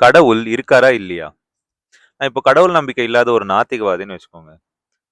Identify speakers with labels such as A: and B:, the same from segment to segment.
A: கடவுள் இருக்காரா இல்லையா? நான் இப்போ கடவுள் நம்பிக்கை இல்லாத ஒரு நாத்திகவாதின்னு வச்சுக்கோங்க.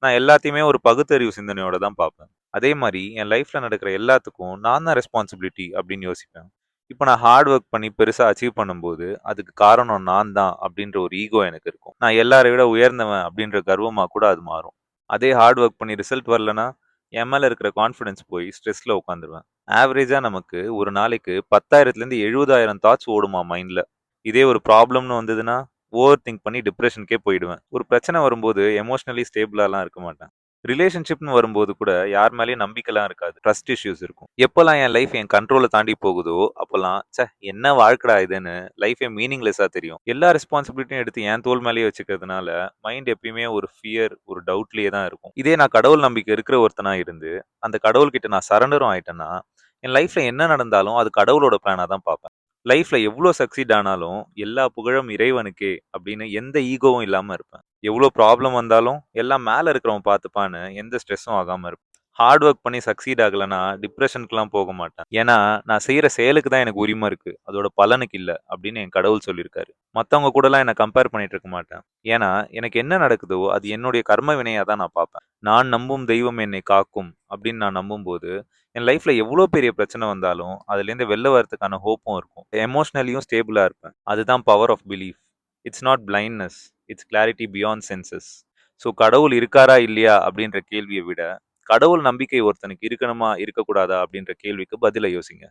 A: நான் எல்லாத்தையுமே ஒரு பகுத்தறிவு சிந்தனையோட தான் பார்ப்பேன். அதே மாதிரி என் லைஃப்பில் நடக்கிற எல்லாத்துக்கும் நான் தான் ரெஸ்பான்சிபிலிட்டி அப்படின்னு யோசிப்பேன். இப்போ நான் ஹார்ட் ஒர்க் பண்ணி பெருசாக அச்சீவ் பண்ணும்போது, அதுக்கு காரணம் நான் தான் அப்படின்ற ஒரு ஈகோ எனக்கு இருக்கும். நான் எல்லாரை விட உயர்ந்தவன் அப்படின்ற கர்வமாக கூட அது மாறும். அதே ஹார்ட் ஒர்க் பண்ணி ரிசல்ட் வரலனா, என் மேலே இருக்கிற கான்ஃபிடன்ஸ் போய் ஸ்ட்ரெஸ்ஸில் உட்காந்துருவேன். ஆவரேஜாக நமக்கு ஒரு நாளைக்கு 10,000லேருந்து 70,000 தாட்ஸ் ஓடுமா மைண்டில் இதே ஒரு ப்ராப்ளம்னு வந்ததுன்னா, ஓவர் திங்க் பண்ணி டிப்ரெஷனுக்கே போயிடுவேன். ஒரு பிரச்சனை வரும்போது எமோஷனலி ஸ்டேபிளாலாம் இருக்க மாட்டேன். ரிலேஷன்ஷிப்னு வரும்போது கூட யார் மேலேயும் நம்பிக்கைலாம் இருக்காது. ட்ரஸ்ட் இஷ்யூஸ் இருக்கும். எப்போல்லாம் என் லைஃப் என் கண்ட்ரோலை தாண்டி போகுதோ, அப்போல்லாம் ச்சே என்ன வாழ்க்கடா இதுன்னு லைஃபே மீனிங்லெஸ்ஸாக தெரியும். எல்லா ரெஸ்பான்சிபிலிட்டியும் எடுத்து என் தோல் மேலேயே வச்சுக்கிறதுனால, மைண்ட் எப்பயுமே ஒரு ஃபியர், ஒரு டவுட்லேயே தான் இருக்கும். இதே நான் கடவுள் நம்பிக்கை இருக்கிற ஒருத்தனாக இருந்து, அந்த கடவுள்கிட்ட நான் சரண்டரும் ஆயிட்டேன்னா, என் லைஃப்பில் என்ன நடந்தாலும் அது கடவுளோட பிளானாக தான் பார்ப்பேன். லைஃப்ல எவ்வளோ சக்சீட் ஆனாலும், எல்லா புகழும் இறைவனுக்கே அப்படின்னு எந்த ஈகோவும் இல்லாம இருப்பேன். எவ்வளோ ப்ராப்ளம் வந்தாலும், எல்லாம் மேல இருக்கிறவன் பார்த்துப்பான்னு எந்த ஸ்ட்ரெஸ்ஸும் ஆகாம இருப்பேன். ஹார்ட் ஒர்க் பண்ணி சக்சீட் ஆகலைன்னா டிப்ரெஷனுக்குலாம் போக மாட்டேன். ஏன்னா, நான் செய்கிற செயலுக்கு தான் எனக்கு உரிமை இருக்குது அதோட பலனுக்கு இல்லை அப்படின்னு என் கடவுள் சொல்லியிருக்காரு. மற்றவங்க கூடலாம் என்ன கம்பேர் பண்ணிட்டு இருக்க மாட்டேன். ஏன்னா, எனக்கு என்ன நடக்குதோ அது என்னுடைய கர்ம வினையாக தான் நான் பார்ப்பேன். நான் நம்பும் தெய்வம் என்னை காக்கும் அப்படின்னு நான் நம்பும்போது, என் லைஃப்பில் எவ்வளோ பெரிய பிரச்சனை வந்தாலும், அதுலேருந்து வெளில வரதுக்கான ஹோப்பும் இருக்கும். எமோஷ்னலியும் ஸ்டேபிளாக இருப்பேன். அதுதான் power of belief. It's not blindness. It's clarity beyond senses. So கடவுள் இருக்காரா இல்லையா அப்படின்ற கேள்வியை விட, கடவுள் நம்பிக்கை ஒருத்தனுக்கு இருக்கணுமா, இருக்கக்கூடாதா அப்படின்ற கேள்விக்கு பதிலை யோசிங்க.